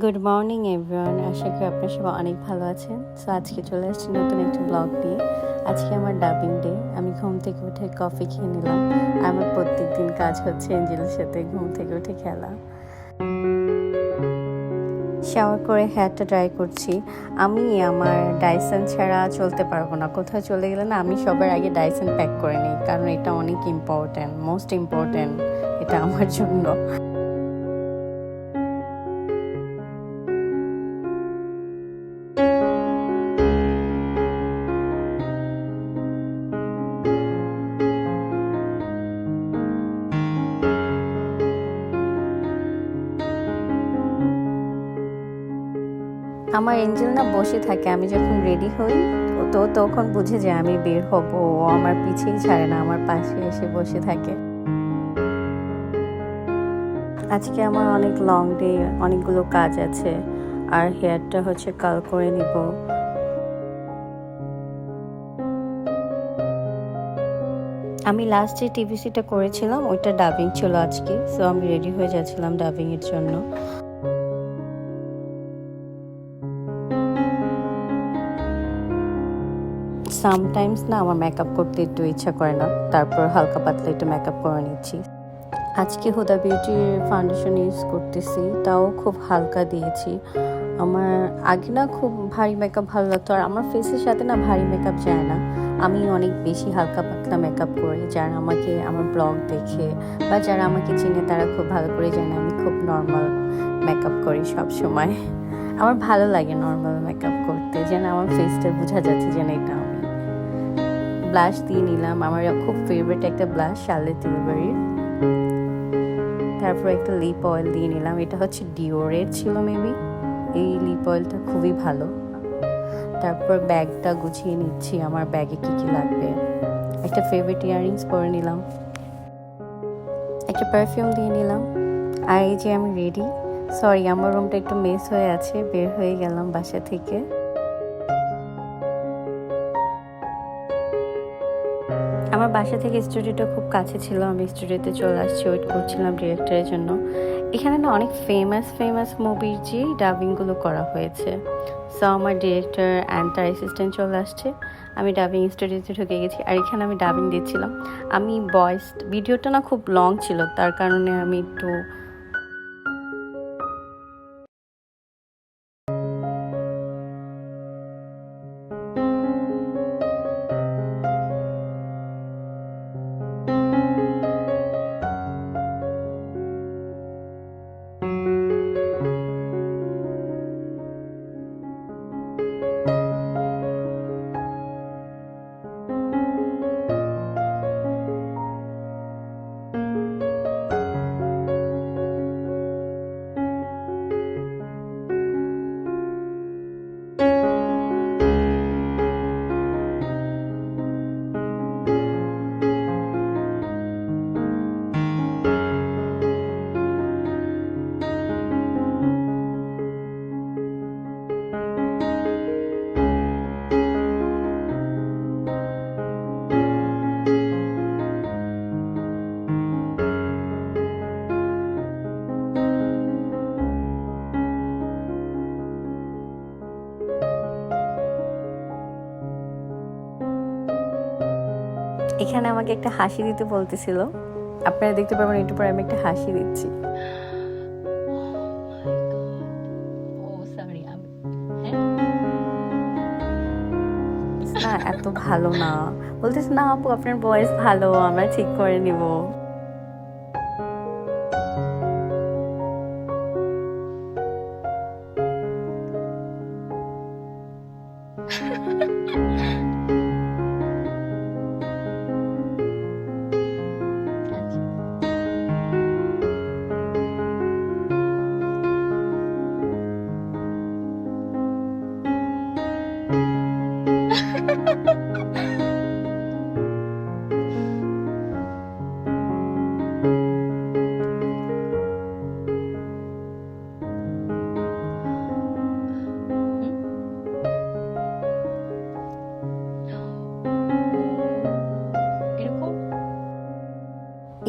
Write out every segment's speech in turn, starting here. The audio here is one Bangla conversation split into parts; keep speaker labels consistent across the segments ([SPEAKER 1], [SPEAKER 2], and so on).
[SPEAKER 1] গুড মর্নিং এভরিওয়ান আশা করি আপনার সবাই অনেক ভালো আছেন। সো আজকে চলে আসছি নতুন একটা ব্লগ দিয়ে আজকে আমার ডাবিং ডে আমি ঘুম থেকে উঠে কফি খেয়ে নিলাম। আমার প্রত্যেক দিন কাজ হচ্ছে এঞ্জেলের সাথে ঘুম থেকে উঠে খেলা। শাওয়ার করে হেয়ারটা ড্রাই করছি। আমি আমার ডাইসন ছাড়া চলতে পারব না। কোথাও চলে গেলে না, আমি সবার আগে ডাইসন প্যাক করে নিই। কারণ এটা অনেক ইম্পর্ট্যান্ট মোস্ট ইম্পর্ট্যান্ট এটা আমার জন্য। আমার এঞ্জেল না বসে থাকে, আমি যখন রেডি হই, তো তখন বুঝে যায় আমি বের হব, ও আমার পিছেই ছাড়ে না, আমার পাশে এসে বসে থাকে। আজকে আমার অনেক লং ডে অনেকগুলো কাজ আছে, আর হেয়ারটা হচ্ছে কাল করে নিব। আমি লাস্ট যে টিভিসিটা করেছিলাম, ওইটা ডাবিং ছিল আজকে সো আমি রেডি হয়ে যাচ্ছিলাম ডাবিংয়ের জন্য। সামটাইমস না, আমার মেকআপ করতে একটু ইচ্ছা করে না। তারপর হালকা পাতলা একটু মেকআপ করে নিচ্ছি। আজকে হুদা বিউটির ফাউন্ডেশন ইউজ করতেছি, তাও খুব হালকা দিয়েছি। আমার আগে না খুব ভারী মেকআপ ভালো লাগতো, আর আমার ফেসের সাথে না ভারী মেকআপ যায় না। আমি অনেক বেশি হালকা পাতলা মেকআপ করি, যারা আমাকে আমার ব্লগ দেখে বা যারা আমাকে চিনে তারা খুব ভালো করে জানে আমি খুব নর্মাল মেকআপ করি সব সময় আমার ভালো লাগে নর্মাল মেকআপ করতে, যেন আমার ফেসটা বোঝা যাচ্ছে যেন এটা ব্লাশ দিয়ে নিলাম। আমার খুব ফেভারিট একটা ব্লাশ শার্লেট তিলবাড়ির তারপর একটা লিপ অয়েল দিয়ে নিলাম। এটা হচ্ছে ডিওরের ছিল মেবি এই লিপ অয়েলটা খুবই ভালো। তারপর ব্যাগটা গুছিয়ে নিচ্ছি। আমার ব্যাগে কী কী লাগবে? একটা ফেভারিট ইয়াররিংস পরে নিলাম। একটা পারফিউম দিয়ে নিলাম। আর এই যে আমি রেডি সরি আমার রুমটা একটু মেস হয়ে আছে। বের হয়ে গেলাম বাসা থেকে। আমার বাসা থেকে স্টুডিওটা খুব কাছে ছিল, আমি স্টুডিওতে চলে আসছি, ওয়েট করছিলাম ডিরেক্টরের জন্য। এখানে না অনেক ফেমাস ফেমাস মুভির যে ডাবিংগুলো করা হয়েছে। সো আমার ডিরেক্টর অ্যান্ড তার অ্যাসিস্ট্যান্ট চলে আসছে। আমি ডাবিং স্টুডিওতে ঢুকে গেছি, আর এখানে আমি ডাবিং দিচ্ছিলাম। আমি ভয়েস ভিডিওটা না খুব লং ছিল, তার কারণে আমি একটু এখানে আমাকে একটা হাসি দিতে বলতেছিল। আপনারা দেখতে পারবেন একটু পরে আমি একটা হাসি দিচ্ছি। না এত ভালো না। বলতেছে না আপু আপনার ভয়েস ভালো আমরা ঠিক করে নিব।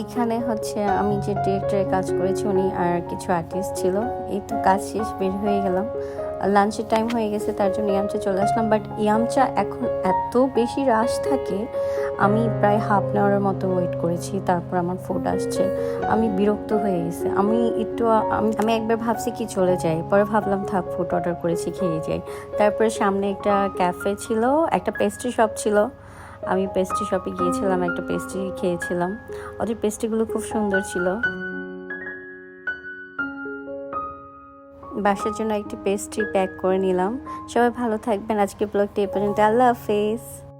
[SPEAKER 1] এখানে হচ্ছে আমি যে ডিরেক্টরে কাজ করেছি উনি আর কিছু আর্টিস্ট ছিল। এই তো কাজ শেষ, বের হয়ে গেলাম। লাঞ্চের টাইম হয়ে গেছে, তার জন্য ইয়ামচা চলে আসলাম। বাট ইয়ামচা এখন এত বেশি রাশ থাকে, আমি প্রায় হাফ অ্যান আওয়ারের মতো ওয়েট করেছি, তারপর আমার ফুড আসছে। আমি বিরক্ত হয়ে গেছে। আমি একটু, আমি আমি একবার ভাবছি কি চলে যাই। পরে ভাবলাম, থাক ফুড অর্ডার করেছি, খেয়ে যাই। তারপরে সামনে একটা ক্যাফে ছিল, একটা পেস্ট্রি শপ ছিল। আমি পেস্ট্রি শপে গিয়েছিলাম, একটা পেস্ট্রি খেয়েছিলাম। ওদের পেস্ট্রিগুলো খুব সুন্দর ছিল। বাসার জন্য একটি পেস্ট্রি প্যাক করে নিলাম। সবাই ভালো থাকবেন। আজকে ব্লগটি এ পর্যন্ত। আল্লাহ হাফেজ।